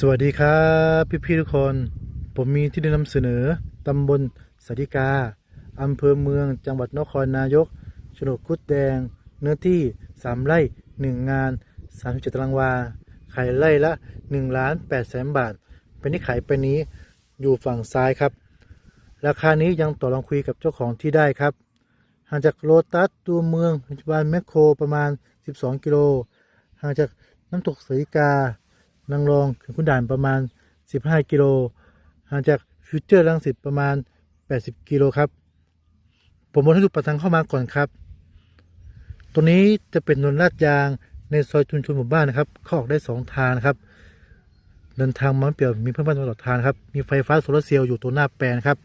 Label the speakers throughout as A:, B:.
A: สวัสดีครับพี่พี่ๆทุกคน ผมมีที่ได้นำเสนอตำบลสาธิกาอำเภอเมืองจังหวัดนครนายกโฉนดกุดแดง เนื้อที่ 3 ไร่ 1 งาน 37ตารางวา ขายไร่ละ1ล้าน8แสนบาท เป็นที่ขายไปนี้อยู่ฝั่งซ้ายครับ ราคานี้ยังต่อรองคุยกับเจ้าของที่ได้ครับ ห่างจากโลตัสตัวเมืองปัจจุบันแมคโครประมาณ 12 กิโล ห่างจากน้ำตกสาริกา นางรองถึงขุนด่านประมาณ 15 กิโลห่างจากฟิวเจอร์ลังสิตประมาณ 80 กิโลครับ ผมวนให้ดูปะทางเข้ามาก่อนครับตรงนี้จะเป็นถนนลาดยางในซอยชุมชนหมู่บ้านนะครับเข้าออกได้สองทางนะครับเดินทางมาเปลี่ยวมีเพื่อนบ้านตลอดทางครับมีไฟฟ้าโซลาร์เซลล์อยู่ตัวหน้าแปลนครับ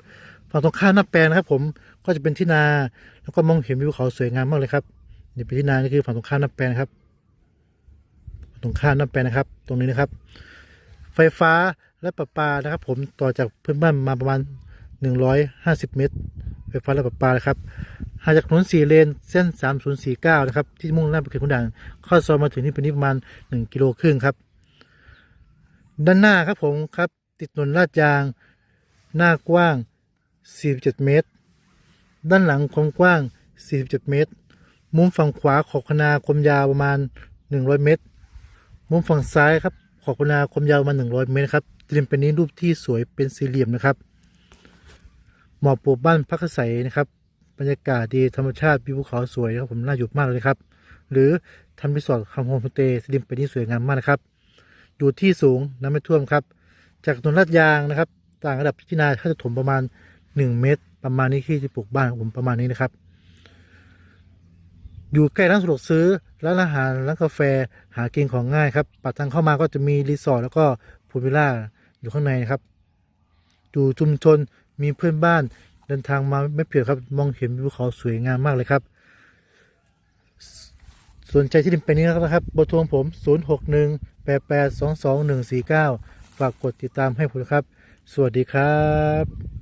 A: ฝั่งตรงข้ามหน้าแปลนครับ ผมก็จะเป็นที่นา แล้วก็มองเห็นวิวเขาสวยงามมากเลยครับนี่เป็นที่นานี่คือฝั่งตรงข้ามหน้าแปลนครับ ตรงข้ามหน้าแปนนะครับ ตรงนี้นะครับ ไฟฟ้าและประปานะครับ ผมต่อจากเพื่อนบ้านมาประมาณ 150 เมตร ไฟฟ้าและประปานะครับห่างจากถนนสี่เลนเส้น 3049 นะครับ ที่มุ่งหน้าไปเขตขุนด่านเข้าซอยมาถึงนี่เป็นนี่ประมาณ 1 กิโลครึ่งครับ ด้านหน้าครับผมครับ ติดถนนลาดยาง หน้ากว้าง 47 เมตร ด้านหลังความกว้าง 47 เมตร มุมฝั่งขวาขอบคนาความยาวประมาณ 100 เมตร มุมฝั่งซ้ายครับขอบคนาความยาวประมาณ100 เมตรครับเตรียมเป็นนี้รูปที่สวยเป็นสี่เหลี่ยมนะครับเหมาะปลูกบ้านพักอาศัยนะครับ บรรยากาศดีธรรมชาติวิวภูเขาสวยนะครับผมน่าอยู่มากเลยครับ หรือทำรีสอร์ทคำโฮมสเตย์ริมเป็นนี้สวยงามมากนะครับ อยู่ที่สูงน้ำไม่ท่วมครับ จากถนนลาดยางนะครับ ต่างระดับที่นาถ้าจะถมประมาณ 1 เมตร ประมาณนี้ที่จะปลูกบ้านของผมประมาณนี้นะครับ อยู่ใกล้ร้านสะดวกซื้อร้านอาหารร้านกาแฟหากินของง่ายครับปากทางเข้ามาก็จะมีรีสอร์ทแล้วก็พูลวิลล่าอยู่ข้างในนะครับอยู่ชุมชนมีเพื่อนบ้านเดินทางมาไม่เพียงครับ มองเห็นวิวเขาสวยงามมากเลยครับ สนใจที่ดินเป็นนี้นะครับเบอร์โทรของผม 0 6 1 8 8 2 2 1 4 9 ฝากกดติดตามให้ผมนะครับ สวัสดีครับ